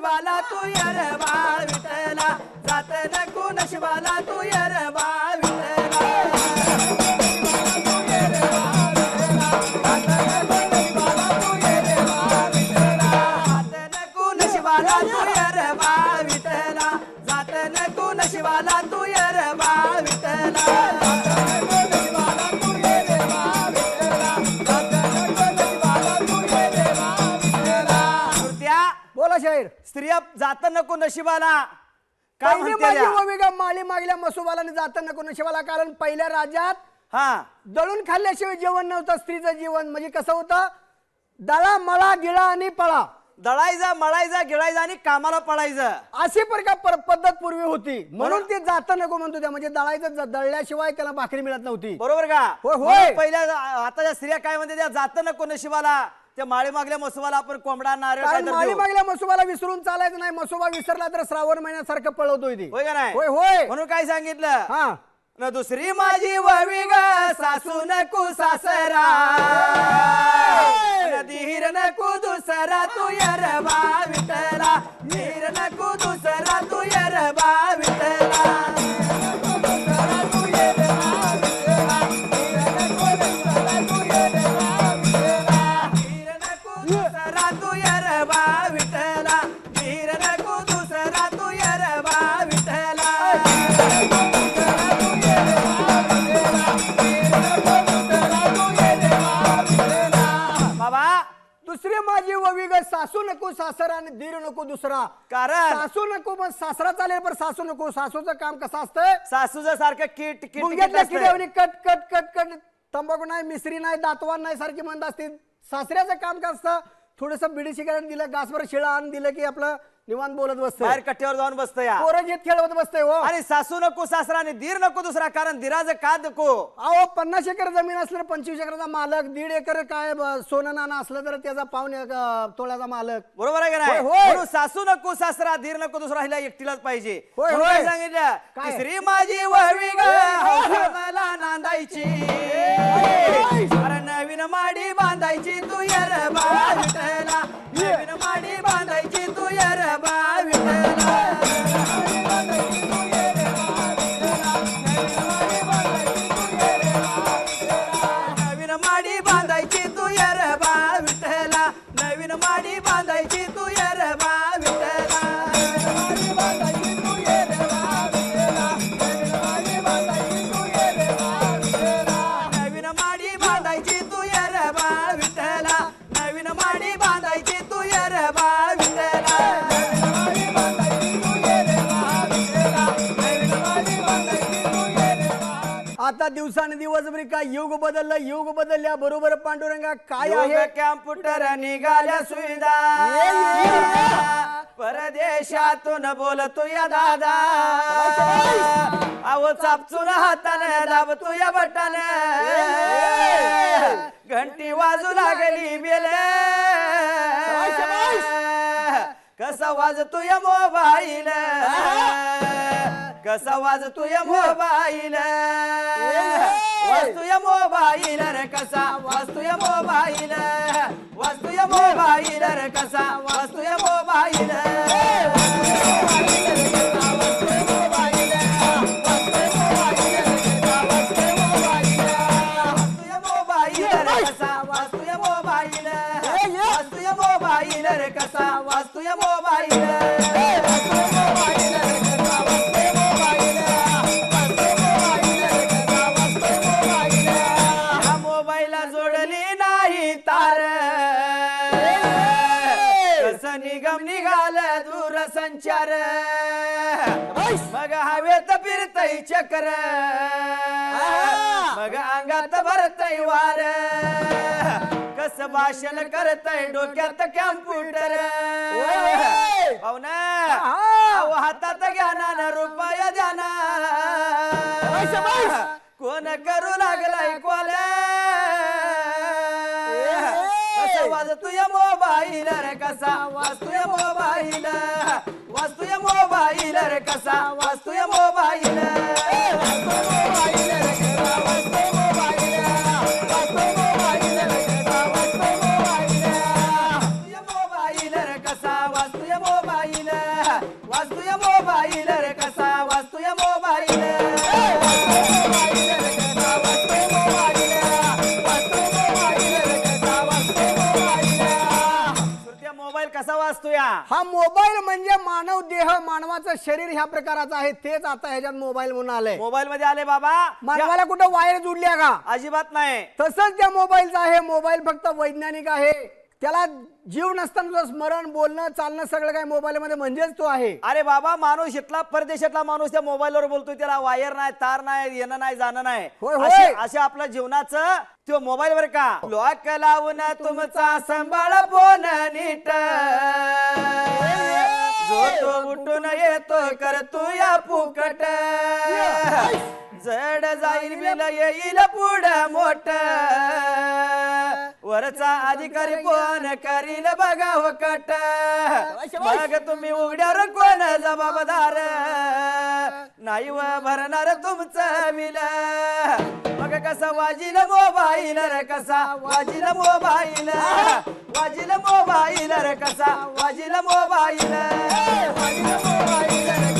नशिबाला तू year बाळ विठला जात नको नशिबाला तू year बाळ विठला जात नको नशिबाला स्त्रिया जात नको नशिबाला. काय पहिली म्हणते माझी त्या? माळी मागल्या मसुबाला जात नको नशिबाला कारण पहिल्या राज्यात हा. दळून खाल्ल्याशिवाय जेवण नव्हतं स्त्रीचं जीवन. म्हणजे कसं होतं? दळा मळा गिळा आणि पळा. दळायचं मळायचं गिळायचं आणि कामाला पळायचं. अशी प्रकार पर- पद्धत पूर्वी होती. म्हणून ते जात नको म्हणतो त्या म्हणजे दळायचं ज- दळल्याशिवाय त्याला भाकरी मिळत नव्हती. बरोबर का? होय, होय. म्हणून पहिल्या आताच्या स्त्रिया काय म्हणते त्या? जात नको नशिबाला. त्या माळी मागल्या मसुबाला आपण कोंबडा नारळ कारण माळी देऊ. मागल्या मसुबाला विसरून चालायचं नाही. मसुबा विसरला तर श्रावण महिन्यासारखं पळवतोय ती. होय का नाही? होय होय. म्हणून काय सांगितलं? हा. न दुसरी माझी वळवी ग सासू नको सासरा. न धीर नको दुसरा तू यर बा विठला धीर नको दुसरा तू यर बा विठला सासू नको सासरा आणि धीर नको दुसरा. कारण सासू नको मग सासरा चालेल पण सासू नको. सासूचं काम कसं असतं? सासूचं सारखं किट किट किट मुंग्यातल्या असतंय. किड्यावनी कट कट कट कट. तंबाखू नाही मिसरी नाही दातवान नाही सारखी म्हणत असतील. सासऱ्याचं काम काय असतं? थोडस बिडी सिगारेट दिलं गासभर शिळा आण दिलं की आपलं निवांत बोलत बसतं बाहेर कट्ट्यावर जाऊन बसतं या पोरं घेत खेळवत बसतंय हो. आणि सासू नको सासरा आणि धीर नको दुसरा कारण धीराचं का नको? अहो पन्नास एकर जमीन असलं पंचवीस एकरचा मालक दीड एकर काय ब- सोनं नाणं असलं तर त्याचा पाऊन एक, अं, तोळ्याचा मालक. बरोबर आहे का नाही? होय, होय. म्हणून सासू नको सासरा धीर नको दुसरा हिला एकटीलाच पाहिजे. होय, म्हणून काय होय. सांगितलं? काय? तिसरी माझी वळवी ग नांदायची. अरे नवीन माडी बांधायची तू यर नवीन माडी बांधायची तू यर बा विठला नवीन माडी बांधायची तू यर बा विठला नवीन आता दिवसाने दिवस बरी काय युग बदललं युग बदलल्या बरोबर पांडुरंगा काय आहे? कॅम्प्युटर निघाल्या सुविधा. परदेशातून बोलतो या दादा. अहो चापचून हाताने दाबतो या बटाने. घंटी वाजू लागली बेले. कसा वाजतोय मोबाईल. कसा वाजतोय मोबाईल? वाजतोय मोबाईल रे कसा? वाजतोय मोबाईल? वाजतोय मोबाईल रे कसा? वाजतोय मोबाईल? मोबाईल रे कसा? वाजतोय मोबाईल मोबाईल रे कसा? वाजतोय मोबाईल? निगम निघाल दूरसंचार मग हवेत फिरतय चक्र. मग अंगात भरतय वार. कस भाषण करतय डोक्यात कॅम्प्युटर. हातात ज्ञानान रुपया द्याना. कोण करू लागलाय कसा वाजतोय मोबाईल रे कसा वाजतोय मोबाईल. वाजतोय मोबाईल रे कसा? वाजतोय मोबाईल. हा मोबाईल म्हणजे मानव देह मानवाचं शरीर ह्या प्रकाराचं आहे. तेच आता ह्याच्यात मोबाईल म्हणून आलंय. मोबाईल मध्ये आले बाबा. मानवाला कुठं वायर जुडल्या का? अजिबात नाही. तसंच त्या मोबाईलचं आहे. मोबाईल फक्त वैज्ञानिक आहे. त्याला जीव नसताना स्मरण बोलणं चालणं सगळं काय मोबाईल मध्ये म्हणजेच तो आहे. अरे बाबा माणूस इथला परदेशातला माणूस त्या मोबाईलवर बोलतोय त्याला वायर नाही तार नाही येणं नाही जाणं नाही. होय, होय. असे असे आपल्या जीवनाचं तो मोबाईल वर का? लॉक लावून तुमचा सांभाळ फोन नीट. जो तो उठून येतो करतो या फुकट. जड जाईल बिल येईल पुढ मोठ. वरचा अधिकारी कोण करील बघा हो कट मग तुम्ही उघड्यावर कोण जबाबदार? नाही व भरणार तुमचं बिल. मग कसा वाजील मोबाईल रे कसा? वाजील मोबाईल. वाजील मोबाईल रे कसा? वाजील मोबाईल. वाजील मोबाईल